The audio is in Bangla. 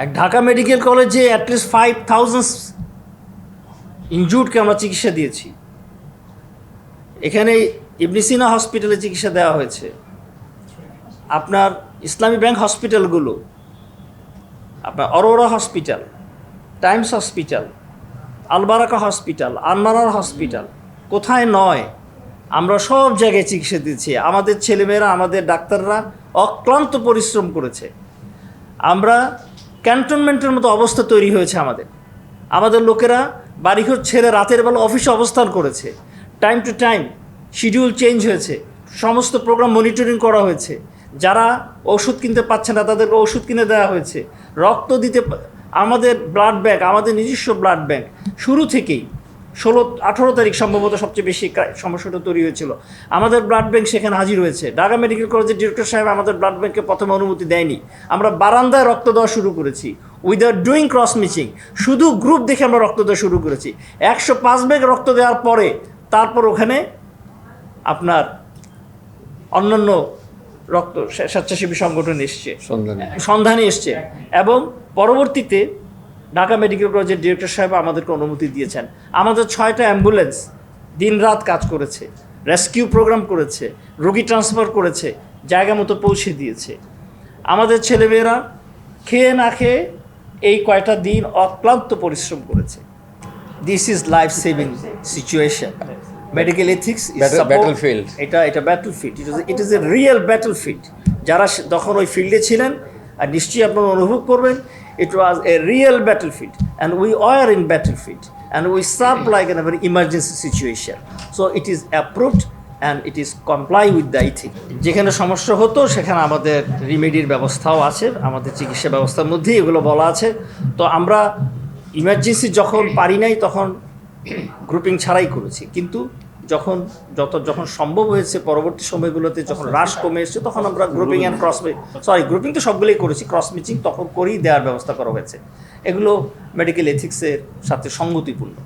এক ঢাকা মেডিকেল কলেজে অ্যাটলিস্ট ফাইভ থাউজেন্ড ইনজুর্ডকে আমরা চিকিৎসা দিয়েছি। এখানে ইবনিসিনা হসপিটালে চিকিৎসা দেওয়া হয়েছে। আপনার ইসলামী ব্যাংক হসপিটালগুলো আপনার Aurora hospital Times hospital Albaraka hospital আনমারার hospital কোথায় নয়, আমরা সব জায়গায় চিকিৎসা দিচ্ছি আমাদের ছেলেমেয়েরা, আমাদের ডাক্তাররা অক্লান্ত পরিশ্রম করেছে। আমরা ক্যান্টনমেন্টের মতো অবস্থা তৈরি হয়েছে আমাদের। আমাদের লোকেরা বাড়িঘর ছেড়ে রাতের বেলা অফিসে অবস্থান করেছে। Time to time schedule change হয়েছে। সমস্ত প্রোগ্রাম মনিটরিং করা হয়েছে। যারা ওষুধ কিনতে পারছে না, তাদেরকে ওষুধ কিনে দেওয়া হয়েছে। রক্ত দিতে, আমাদের ব্লাড ব্যাঙ্ক আমাদের নিজস্ব ব্লাড ব্যাঙ্ক শুরু থেকেই ষোলো আঠেরো তারিখ সম্ভবত সবচেয়ে বেশি সমস্যাটা তৈরি হয়েছিল। আমাদের ব্লাড ব্যাংক সেখানে হাজির হয়েছে। ঢাকা মেডিকেল কলেজের ডিরেক্টর সাহেব আমাদের ব্লাড ব্যাংকে প্রথমে অনুমতি দেয়নি। আমরা বারান্দায় রক্ত দেওয়া শুরু করেছি। উইদাউট ডুইং ক্রস মিচিং শুধু গ্রুপ দেখে আমরা রক্ত দেওয়া শুরু করেছি। একশো পাঁচ ব্যাগ রক্ত দেওয়ার পরে তারপর ওখানে আপনার অন্যান্য রক্ত স্বেচ্ছাসেবী সংগঠন এসছে। সন্ধানে। সন্ধানে এসছে। এবং পরবর্তীতে ঢাকা মেডিকেল কলেজের ডিরেক্টর সাহেব আমাদেরকে অনুমতি দিয়েছেন। আমাদের ছয়টা অ্যাম্বুলেন্স দিনরাত কাজ করেছে রেস্কিউ প্রোগ্রাম করেছে রোগী ট্রান্সফার করেছে জায়গা মতো পৌঁছে দিয়েছে। আমাদের ছেলেমেয়েরা খেয়ে না খেয়ে এই কয়টা দিন অক্লান্ত পরিশ্রম করেছে। This is life saving situation medical ethics battlefield. এটা এটা battlefield it is it is a real battlefield যারা তখন ওই ফিল্ডে ছিলেন আর নিশ্চয়ই আপনারা অনুভব করবেন was a real battlefield and we are in battlefield and we serve like an very emergency situation so it is approved and it is comply with the ethic যেখানে সমস্যা হতো, সেখানে আমাদের রিমেডির ব্যবস্থাও আছে, আমাদের চিকিৎসা ব্যবস্থার মধ্যেই এগুলো বলা আছে। তো আমরা ইমার্জেন্সি যখন পারি নাই, তখন গ্রুপিং ছাড়াই করেছি। কিন্তু যখন যত যখন সম্ভব হয়েছে পরবর্তী সময়গুলোতে যখন হ্রাস কমে এসেছে তখন আমরা grouping and cross sorry grouping তো সবগুলোই করেছি ক্রস মিচিং তখন করেই দেওয়ার ব্যবস্থা করা হয়েছে। এগুলো মেডিকেল এথিক্সের সাথে সঙ্গতিপূর্ণ।